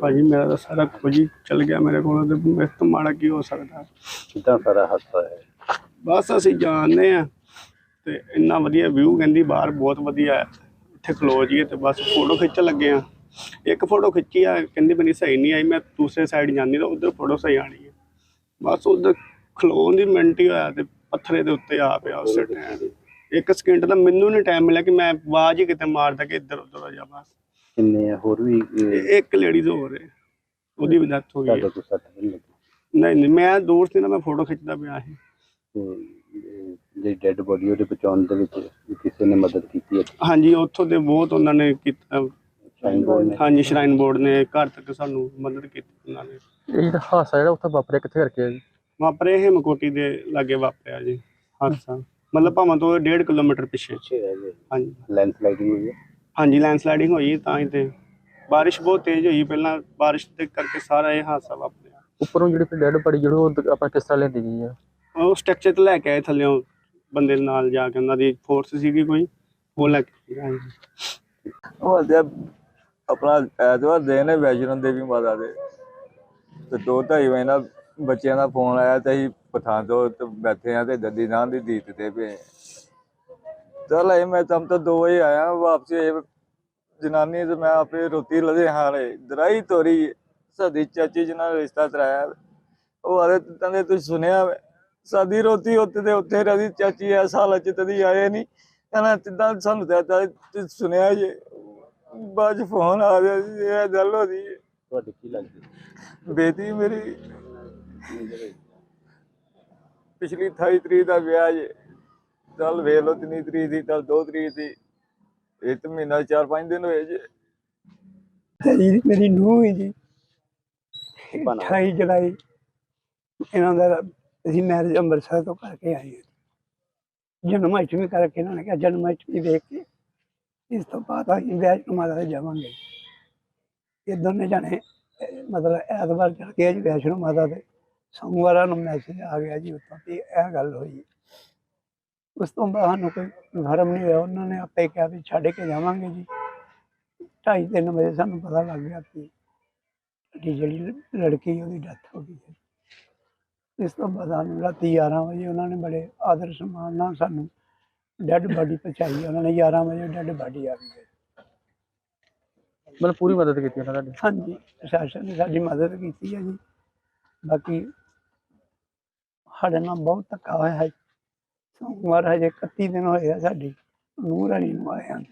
ਭਾਜੀ ਮੇਰਾ ਤਾਂ ਸਾਰਾ ਕੁਝ ਹੀ ਚਲ ਗਿਆ ਮੇਰੇ ਕੋਲੋਂ ਤੇ ਮੇਰੇ ਤੋਂ ਮਾੜਾ ਕੀ ਹੋ ਸਕਦਾ? ਕਿੱਦਾਂ ਸਾਰਾ ਹਾਦਸਾ ਹੈ? ਬਸ ਅਸੀਂ ਜਾਣਦੇ ਆ ਤੇ ਇੰਨਾ ਵਧੀਆ ਵਿਊ ਕਹਿੰਦੀ ਬਾਹਰ ਬਹੁਤ ਵਧੀਆ ਹੈ। ਇੱਥੇ ਖਲੋ ਜੀਏ ਤੇ ਬਸ ਫੋਟੋ ਖਿੱਚਣ ਲੱਗੇ ਆ ਇੱਕ ਫੋਟੋ ਖਿੱਚੀ ਆ ਕਹਿੰਦੀ ਬਣੀ ਸਹੀ ਨਹੀਂ ਆਈ ਮੈਂ ਦੂਸਰੇ ਸਾਈਡ ਜਾਂਦੀ ਤਾਂ ਉਧਰ ਫੋਟੋ ਸਹੀ ਆਣੀ ਹੈ। ਬਸ ਉਧਰ ਖਲੋਣ ਦੀ ਮਿੰਟ ਹੀ ਹੋਇਆ ਤੇ ਪੱਥਰੇ ਦੇ ਉੱਤੇ ਆ ਪਿਆ ਉਸੇ ਟਾਈਮ ਇੱਕ ਸਕਿੰਟ ਦਾ ਮੈਨੂੰ ਨਹੀਂ ਟਾਈਮ ਮਿਲਿਆ ਕਿ ਮੈਂ ਆਵਾਜ਼ ਹੀ ਕਿਤੇ ਮਾਰਦਾ ਕਿ ਇੱਧਰ ਉੱਧਰ ਹੋ ਜਾ ਬਸ। ਕਿੰਨੇ ਆ? ਹੋਰ ਵੀ ਇਹ, ਇੱਕ ਲੇਡੀਜ਼ ਹੋਰ ਹੈ। ਉਹਦੀ ਵੀ ਡੈਥ ਹੋ ਗਈ ਤੁਹਾਡੇ ਹੈ। ਕੋਲ ਸੱਟ ਨਹੀਂ ਲੱਗੀ ਨਹੀਂ ਨਹੀਂ ਮੈਂ ਦੂਰ ਸੀ ਨਾ ਮੈਂ ਫੋਟੋ ਖਿੱਚਦਾ ਪਿਆ ਸੀ। ਤੇ ਇਹ ਜਿਹੜੀ ਡੈੱਡ ਬੋਡੀ ਉਹਦੇ ਬਚਾਉਣ ਦੇ ਵਿੱਚ ਕਿਸੇ ਨੇ ਮਦਦ ਕੀਤੀ ਹੈ? ਹਾਂਜੀ ਉੱਥੋਂ ਦੇ ਬਹੁਤ ਉਹਨਾਂ ਨੇ ਕੀਤਾ। ਸ਼ਾਈਨ ਬੋਰਡ ਨੇ? ਹਾਂਜੀ ਸ਼ਰਾਈਨ ਬੋਰਡ ਨੇ ਘਰ ਤੱਕ ਸਾਨੂੰ ਮਦਦ ਕੀਤੀ ਉਹਨਾਂ ਨੇ। ਇਹ ਜਿਹੜਾ ਹਾਦਸਾ ਜਿਹੜਾ ਉੱਥੇ ਵਾਪਰਿਆ ਕਿੱਥੇ ਕਰਕੇ ਆ ਜੀ ਵਾਪਰੇ ਹਿਮਕੋਟੀ ਦੇ ਲਾਗੇ ਵਾਪਰਿਆ ਜੀ ਹਾਦਸਾ। ਮਤਲਬ ਭਾਵਾਂ ਤੋਂ 1.5 ਕਿਲੋਮੀਟਰ ਪਿੱਛੇ। ਪਿੱਛੇ ਰਹਿ ਗਏ। ਹਾਂਜੀ। ਲੈਂਡਸਲਾਈਡਿੰਗ ਹੋਈ ਹੈ? ਹਾਂਜੀ ਲੈਂਡਸਲਾਈਡਿੰਗ ਹੋਈ ਤਾਂ ਹੀ ਤੇ। ਬਾਰਿਸ਼ ਬਹੁਤ ਤੇਜ਼ ਹੋਈ ਪਹਿਲਾਂ ਬਾਰਿਸ਼ ਦੇ ਕਰਕੇ ਸਾਰਾ ਇਹ ਹਾਦਸਾ ਵਾਪਰਿਆ। ਉੱਪਰੋਂ ਜਿਹੜੀ ਡੈਡ ਬੜੀ ਜਿਹੜੀ ਉਹ ਆਪਾਂ ਕਿਸ ਤਰ੍ਹਾਂ ਲੈਂਦੀ ਗਈ ਆ? ਉਹ ਸਟਰਕਚਰ ਤੇ ਲੈ ਕੇ ਆਏ ਥੱਲਿਓਂ ਬੰਦੇ ਨਾਲ ਜਾ ਕੇ ਉਹਨਾਂ ਦੀ ਫੋਰਸ ਸੀਗੀ ਕੋਈ ਉਹ ਲੈ ਕੇ ਆਏ। ਹਾਂਜੀ। ਉਹ ਤੇ ਆਪਣਾ ਐਤਵਾਰ ਦੇ ਨੇ ਵੈਸ਼ਨੋ ਦੇਵੀ ਮਾਤਾ ਦੇ। ਤੇ ਦੋ ਢਾਈ ਵਜੇ ਨਾਲ ਬੱਚਿਆਂ ਦਾ ਫੋਨ ਆਇਆ ਤੇ ਅਸੀਂ ਪਠਾਨਕੋਟ ਤੇ ਬੈਠੇ ਆ ਤੇ ਦੱਦੀ ਨਾਂ ਦੀ ਦੀਤ ਤੇ ਪਏ ਚਲ ਇਹ ਮੈਂ ਤਮ ਤੋਂ 2 ਵਜੇ ਆਇਆ ਵਾਪਸ ਇਹ ਜਨਾਨੀ ਤੇ ਮੈਂ ਆਪੇ ਰੋਟੀ ਲਦੇ ਹਾਰੇ ਦਰਾਈ ਤੋਰੀ ਸਦੀ ਚਾਚੀ ਜੀ ਨਾਲ ਰਿਸ਼ਤਾ ਤਰਾਇਆ ਉਹ ਆਦੇ ਤੰਦੇ ਤੁਸੀਂ ਸੁਣਿਆ? ਸਾਦੀ ਰੋਟੀ ਉੱਤੇ ਦੇ ਉੱਥੇ ਰਹੀ ਚਾਚੀ ਐ ਸਾਲ ਚ ਤਦੀ ਆਏ ਨਹੀਂ ਕਹਿੰਦਾ ਤਿੱਦਾਂ ਸਾਨੂੰ ਤਾਂ ਤੁਸੀਂ ਸੁਣਿਆ ਜੇ? ਬਾਅਦ ਫੋਨ ਆ ਗਿਆ ਜੀ ਇਹ ਗੱਲ ਹੋ ਗਈ। ਤੁਹਾਡੀ ਕੀ ਲੱਗਦੀ? ਬੇਟੀ ਮੇਰੀ ਪਿਛਲੀ 28 ਤਰੀਕ ਦਾ ਵਿਆਹ ਜੇ। ਚੱਲ ਵੇਖ ਲਓ ਤਿੰਨੀ ਤਰੀਕ ਦੀ ਚੱਲ 2 ਤਰੀਕ ਦੀ। ਇਹ ਤਾਂ ਮਹੀਨਾ 4-5 ਦਿਨ ਹੋਏ ਜੇ। ਜੀ ਮੇਰੀ ਨੂੰਹ ਹੈ ਜੀ। ਬਣਾ 28 ਜੁਲਾਈ ਇਹਨਾਂ ਦਾ ਅਸੀਂ ਮੈਰਿਜ ਅੰਮ੍ਰਿਤਸਰ ਤੋਂ ਕਰਕੇ ਆਏ ਹਾਂ। ਜਨਮ ਅਸ਼ਟਮੀ ਕਰਕੇ ਇਹਨਾਂ ਨੇ ਕਿਹਾ ਜਨਮ ਅਸ਼ਟਮੀ ਦੇਖ ਕੇ ਇਸ ਤੋਂ ਬਾਅਦ ਅਸੀਂ ਵੈਸ਼ਨੋ ਮਾਤਾ ਦੇ ਜਾਵਾਂਗੇ। ਇਹ ਦੋਨੇ ਜਾਣੇ ਮਤਲਬ ਐਤਵਾਰ ਚੜ ਕੇ ਜੀ ਵੈਸ਼ਨੋ ਮਾਤਾ ਦੇ ਸੋਮਵਾਰਾਂ ਨੂੰ ਮੈਸੇਜ ਆ ਗਿਆ ਜੀ ਉੱਥੋਂ ਤੇ ਇਹ ਗੱਲ ਹੋਈ। ਉਸ ਤੋਂ ਬਾਅਦ ਸਾਨੂੰ ਕੋਈ ਕਨਫਰਮ ਨਹੀਂ ਹੋਇਆ। ਉਹਨਾਂ ਨੇ ਆਪੇ ਕਿਹਾ ਵੀ ਛੱਡ ਕੇ ਜਾਵਾਂਗੇ ਜੀ। ਢਾਈ ਤਿੰਨ ਵਜੇ ਸਾਨੂੰ ਪਤਾ ਲੱਗ ਗਿਆ ਕਿ ਸਾਡੀ ਜਿਹੜੀ ਲੜਕੀ ਉਹਦੀ ਡੈਥ ਹੋ ਗਈ ਹੈ। ਇਸ ਤੋਂ ਬਾਅਦ ਸਾਨੂੰ ਰਾਤੀ 11 ਵਜੇ ਉਹਨਾਂ ਨੇ ਬੜੇ ਆਦਰ ਸਨਮਾਨ ਨਾਲ ਸਾਨੂੰ ਡੈੱਡ ਬਾਡੀ ਪਹੁੰਚਾਈ। ਉਹਨਾਂ ਨੇ 11 ਵਜੇ ਡੈੱਡ ਬਾਡੀ ਆ ਗਈ। ਮਤਲਬ ਪੂਰੀ ਮਦਦ ਕੀਤੀ ਉਹਨਾਂ ਤੁਹਾਡੀ ਹਾਂਜੀ ਪ੍ਰਸ਼ਾਸਨ ਨੇ ਸਾਡੀ ਮਦਦ ਕੀਤੀ ਹੈ ਜੀ। ਬਾਕੀ ਸਾਡੇ ਨਾਲ ਬਹੁਤ ਧੱਕਾ ਹੋਇਆ ਹੈ। ਸੋਮਵਾਰ ਹਜੇ 31 ਦਿਨ ਹੋਏ ਆ ਸਾਡੀ ਨੂੰਹ ਰਾਣੀ ਨੂੰ ਆਏ ਹਨ